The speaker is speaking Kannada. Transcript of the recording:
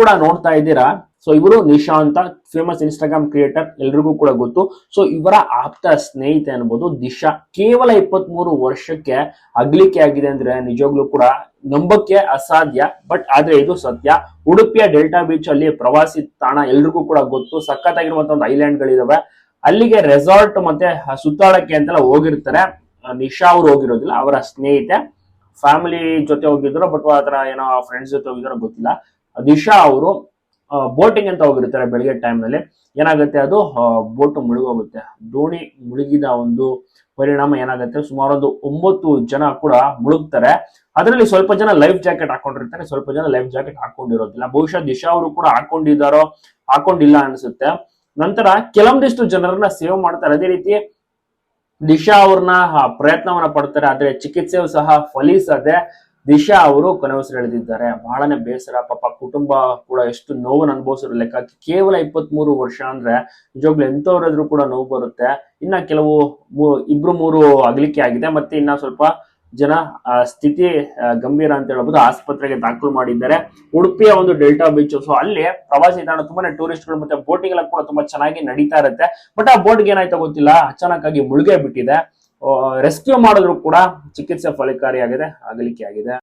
ಕೂಡ ನೋಡ್ತಾ ಇದ್ದೀರಾ? ಸೊ ಇವರು ನಿಶಾ ಅಂತ ಫೇಮಸ್ ಇನ್ಸ್ಟಾಗ್ರಾಮ್ ಕ್ರಿಯೇಟರ್ ಎಲ್ರಿಗೂ ಕೂಡ ಗೊತ್ತು. ಸೊ ಇವರ ಆಪ್ತ ಸ್ನೇಹಿತೆ ಅನ್ಬೋದು ದಿಶಾ. ಕೇವಲ ಇಪ್ಪತ್ತ್ ಮೂರು ವರ್ಷಕ್ಕೆ ಅಗ್ಲಿಕೆ ಆಗಿದೆ ಅಂದ್ರೆ ನಿಜವಾಗ್ಲೂ ಕೂಡ ನಂಬಕ್ಕೆ ಅಸಾಧ್ಯ. ಬಟ್ ಆದ್ರೆ ಇದು ಸತ್ಯ. ಉಡುಪಿಯ ಡೆಲ್ಟಾ ಬೀಚ್ ಅಲ್ಲಿ ಪ್ರವಾಸಿ ತಾಣ ಎಲ್ರಿಗೂ ಕೂಡ ಗೊತ್ತು. ಸಖತ್ತಾಗಿರುವಂತ ಒಂದು ಐಲ್ಯಾಂಡ್ ಗಳಿದಾವೆ ಅಲ್ಲಿಗೆ ರೆಸಾರ್ಟ್ ಮತ್ತೆ ಸುತ್ತಾಡಕ್ಕೆ ಅಂತೆಲ್ಲ ಹೋಗಿರ್ತಾರೆ. ನಿಶಾ ಅವ್ರು ಹೋಗಿರೋದಿಲ್ಲ, ಅವರ ಸ್ನೇಹಿತೆ. ಫ್ಯಾಮಿಲಿ ಜೊತೆ ಹೋಗಿದ್ರು ಬಟ್ ಆತರ ಏನೋ ಫ್ರೆಂಡ್ಸ್ ಜೊತೆ ಹೋಗಿದ್ರೋ ಗೊತ್ತಿಲ್ಲ. ದಿಶಾ ಅವರು ಬೋಟಿಂಗ್ ಅಂತ ಹೋಗಿರ್ತಾರೆ ಬೆಳಗ್ಗೆ ಟೈಮ್ನಲ್ಲಿ ನಲ್ಲಿ. ಏನಾಗುತ್ತೆ ಅದು? ಬೋಟ್ ಮುಳುಗೋಗುತ್ತೆ. ದೋಣಿ ಮುಳುಗಿದ ಒಂದು ಪರಿಣಾಮ ಏನಾಗುತ್ತೆ? ಸುಮಾರು ಒಂದು ಒಂಬತ್ತು ಜನ ಕೂಡ ಮುಳುಗ್ತಾರೆ. ಅದರಲ್ಲಿ ಸ್ವಲ್ಪ ಜನ ಲೈಫ್ ಜಾಕೆಟ್ ಹಾಕೊಂಡಿರ್ತಾರೆ, ಸ್ವಲ್ಪ ಜನ ಲೈಫ್ ಜಾಕೆಟ್ ಹಾಕೊಂಡಿರೋದಿಲ್ಲ. ಬಹುಶಃ ದಿಶಾ ಅವರು ಕೂಡ ಹಾಕೊಂಡಿದ್ದಾರೋ, ಹಾಕೊಂಡಿಲ್ಲ ಅನ್ಸುತ್ತೆ. ನಂತರ ಕೆಲವೊಂದಿಷ್ಟು ಜನರನ್ನ ಸೇವ್ ಮಾಡ್ತಾರೆ. ಅದೇ ರೀತಿ ದಿಶಾ ಅವ್ರನ್ನ ಪ್ರಯತ್ನವನ್ನ ಪಡ್ತಾರೆ. ಆದ್ರೆ ಚಿಕಿತ್ಸೆಯು ಸಹ ಫಲಿಸದೆ ದಿಶಾ ಅವರು ಕೊನೆಯುಸಿರೆಳೆದಿದ್ದಾರೆ ಬಹಳನೇ ಬೇಸರ, ಪಾಪ ಕುಟುಂಬ ಕೂಡ ಎಷ್ಟು ನೋವನ್ನು ಅನುಭವಿಸಿರೋ ಲೆಕ್ಕ ಕೇವಲ ಇಪ್ಪತ್ತ್ ಮೂರು ವರ್ಷ ಅಂದ್ರೆ ನಿಜವಾಗ್ಲು ಎಂತವ್ರಾದ್ರೂ ಕೂಡ ನೋವು ಬರುತ್ತೆ. ಇನ್ನ ಕೆಲವು ಇಬ್ರು ಮೂರು ಅಗಲಿಕೆ ಆಗಿದೆ. ಮತ್ತೆ ಇನ್ನ ಸ್ವಲ್ಪ ಜನ ಸ್ಥಿತಿ ಗಂಭೀರ ಅಂತ ಹೇಳ್ಬೋದು ಆಸ್ಪತ್ರೆಗೆ ದಾಖಲು ಮಾಡಿದ್ದಾರೆ. ಉಡುಪಿಯ ಒಂದು ಡೆಲ್ಟಾ ಬೀಚ್ ಸೊ ಅಲ್ಲಿ ಪ್ರವಾಸಿ ತಾಣ ತುಂಬಾನೇ ಟೂರಿಸ್ಟ್ಗಳು ಮತ್ತೆ ಬೋಟಿಂಗ್ ಎಲ್ಲ ಕೂಡ ತುಂಬಾ ಚೆನ್ನಾಗಿ ನಡೀತಾ ಇರುತ್ತೆ. ಬಟ್ ಆ ಬೋಟ್ಗೆ ಏನಾಯ್ತು ಗೊತ್ತಿಲ್ಲ. ಅಚಾನಕ್ ಆಗಿ ಮುಳುಗೇ ಬಿಟ್ಟಿದೆ. ರೆಸ್ಕ್ಯೂ ಮಾಡಿದ್ರು ಕೂಡ ಚಿಕಿತ್ಸೆ ಫಲಕಾರಿಯಾಗಿದೆ ಅಗಲಿಕೆ ಆಗಿದೆ.